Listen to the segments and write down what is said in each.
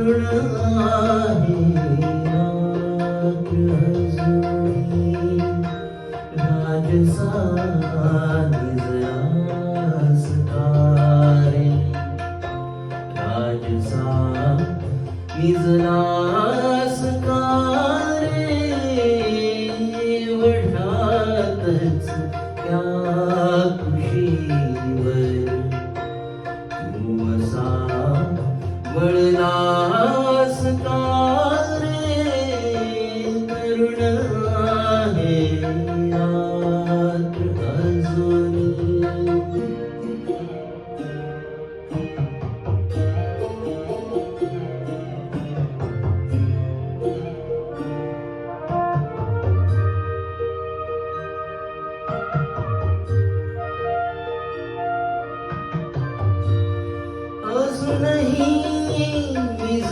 तरुण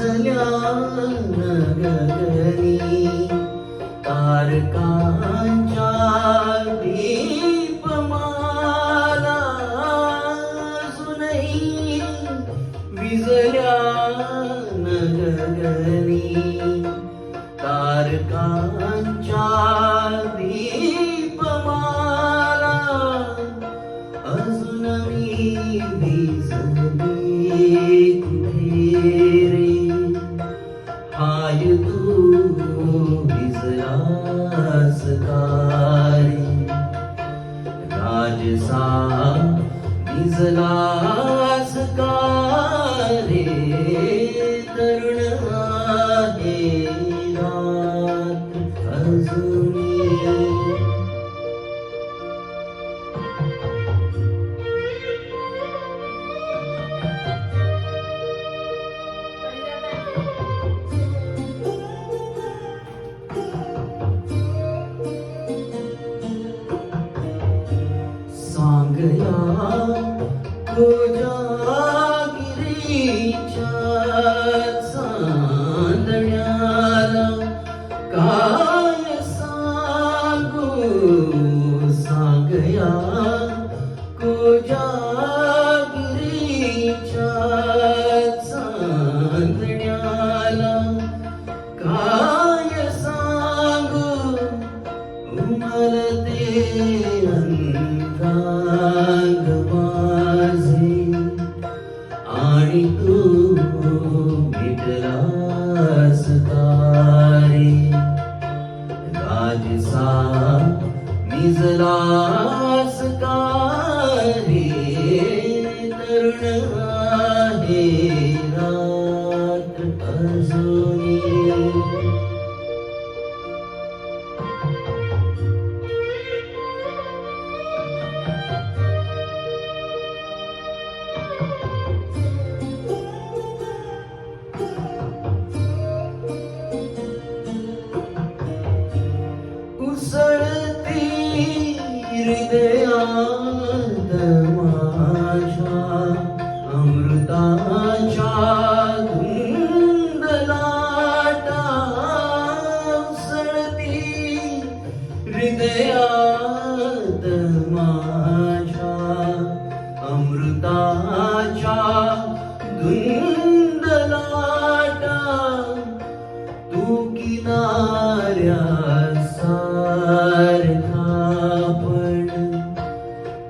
विझल्या नगरी तारकांच्या दीपमाला अजूनही विझल्या नगरी तारकांच्या भिजलास कारे तरुण आहे रात अजूनही सांगया तुझ्या गिरीच्या Sırtı bir de yandım aşağı धुंद लाटा तू किनाऱ्या सारखा पण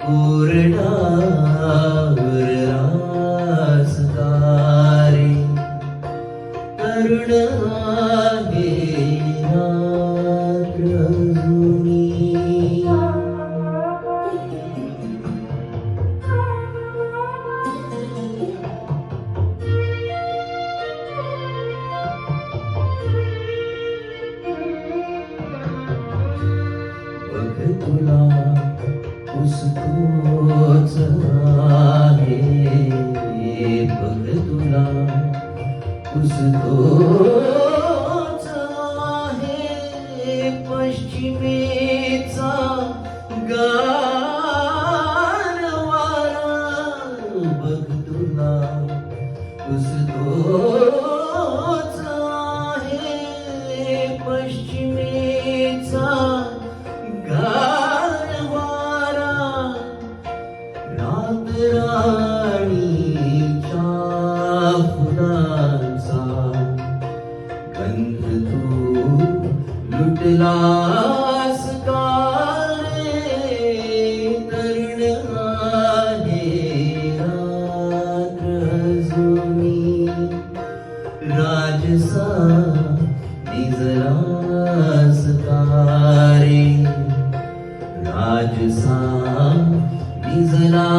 कोरडावर रासदारे तरुण आहे रात्र तुला पुसतोच आहे बघ तुला पुसतोच आहे पश्चिमेचा गारवारा बघ तुला पुसतोच Is it all?